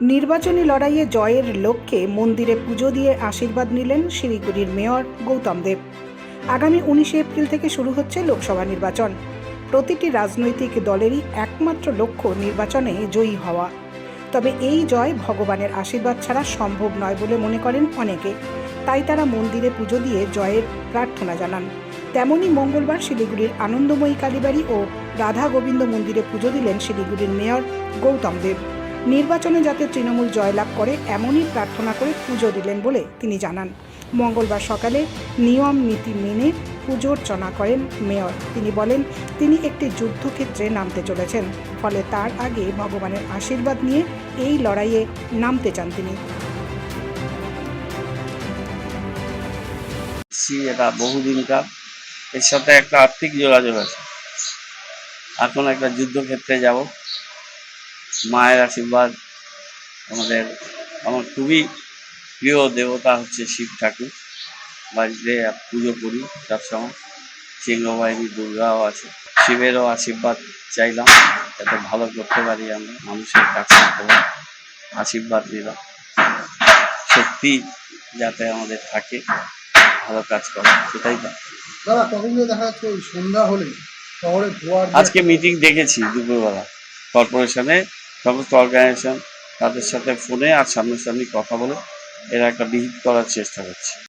নির্বাচনী লড়াইয়ে জয়ের লক্ষ্যে মন্দিরে পুজো দিয়ে আশীর্বাদ নিলেন শিলিগুড়ির মেয়র গৌতম দেব। আগামী উনিশে এপ্রিল থেকে শুরু হচ্ছে লোকসভা নির্বাচন। প্রতিটি রাজনৈতিক দলেরই একমাত্র লক্ষ্য নির্বাচনে জয়ী হওয়া। তবে এই জয় ভগবানের আশীর্বাদ ছাড়া সম্ভব নয় বলে মনে করেন অনেকে। তাই তারা মন্দিরে পুজো দিয়ে জয়ের প্রার্থনা জানান। তেমনই মঙ্গলবার শিলিগুড়ির আনন্দময়ী কালীবাড়ি ও রাধা গোবিন্দ মন্দিরে পুজো দিলেন শিলিগুড়ির মেয়র গৌতম দেব। নির্বাচনে যাতে তৃণমূল জয়লাভ করে, এমনই প্রার্থনা করে পুজো দিলেন বলে তিনি জানান। মঙ্গলবার সকালে নিয়ম নীতি মেনে পুজোর্চনা করেন মেয়র। তিনি বলেন, তিনি একটি যুদ্ধক্ষেত্রে নামতে চলেছেন, ফলে তার আগে ভগবানের আশীর্বাদ নিয়ে এই লড়াইয়ে নামতে চান তিনি। এটা বহুদিনকার। এর সাথে একটা আর্থিক যোগাযোগ আছে। এখন একটা যুদ্ধক্ষেত্রে যাব। মায়ের আশীর্বাদ। আমাদের আমার খুবই প্রিয় দেবতা হচ্ছে শিব ঠাকুর। বাড়িতে পুজো করি সবসময় সিংহবাহিনী দুর্গাও আছে। শিবেরও আশীর্বাদ চাইলাম। যাতে ভালো করতে পারি আমরা মানুষের করতে আশীর্বাদ দিলাম সত্যি যাতে আমাদের থাকে ভালো কাজ করে। সেটাই পাই দাদা তখন দেখা যাচ্ছে সন্ধ্যা হলে শহরে আজকে মিটিং দেখেছি দুপুরবেলা। কর্পোরেশনে সমস্ত অর্গানাইজেশন তাদের সাথে ফোনে আর সামনাসামনি কথা বলে এরা একটা বিহিত করার চেষ্টা করছে।